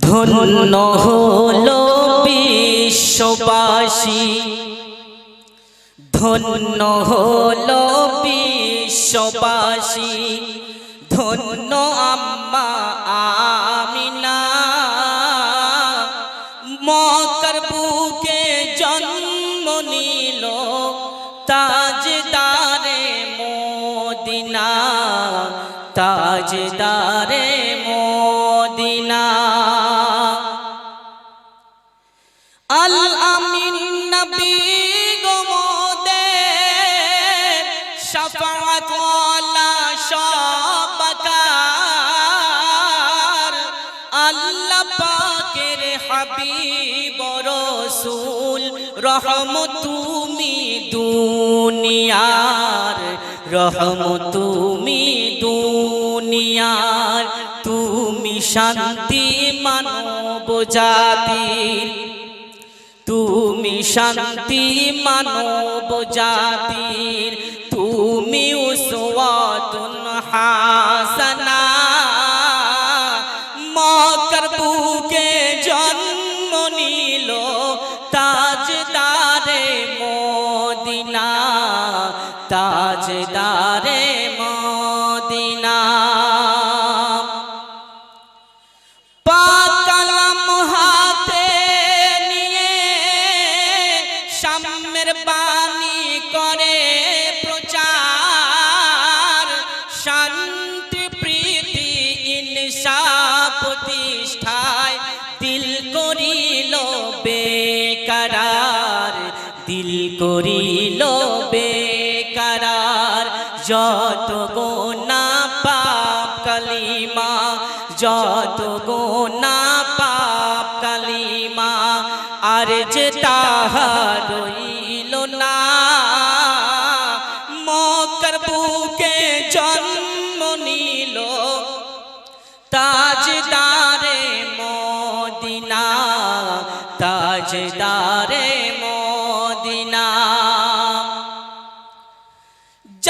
ধন্য হলো বিশ্ববাসী। ধন্য হলো বিশ্ববাসী। ধন্য আম্মা আমিনা। মকর বুকে জন্ম নিল তাজদারে মোদিনা। তাজদারে হাবিব রসুল, রহমত তুমি দুনিয়ার, রহমত তুমি দুনিয়ার, তুমি শান্তি মানব জাতির, তুমি শান্তি মানব জাতির, তুমি উসওয়াতুন হাসানা। তাজদারে মদিনা। পাকালাম হাতে নিয়ে সাম্যের বাণী করে প্রচার। শান্তি, প্রীতি ইনসা প্রতিষ্ঠায় দিল করিল বেকারার। দিল করিল বেকারার যত গোনা পাপ কালিমা, যত গোনা পাপ কালিমা, আর যে তাহার রইল না মকর বুকে জন্ম নিল। তাজদারে মদিনা, তাজদারে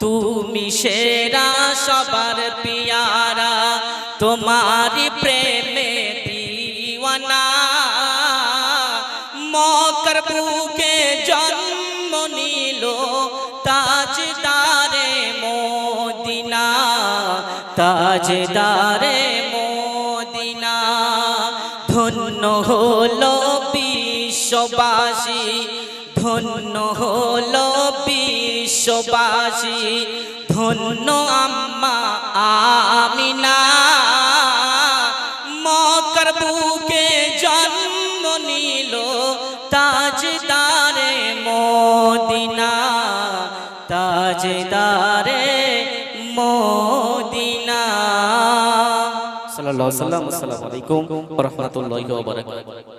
তুমি সেরা সবার পিয়ারা তোমারি প্রেমে দিওয়ানা। মকর বুকে জন্ম নিল, তাজদারে মোদিনা তাজদারে মোদিনা। ধন্য হলো বিশ্ববাসী, ধন্য হলো বিশ্ববাসী, ধন্য আম্মা আমিনা। মকর বুকে জন্ম নিল তাজদারে মদিনা। তাজদারে মদিনা। সাল্লাল্লাহু আলাইহি ওয়া সাল্লাম, আসসালামু আলাইকুম ওয়া রাহমাতুল্লাহি ওয়া বারাকাতুহু।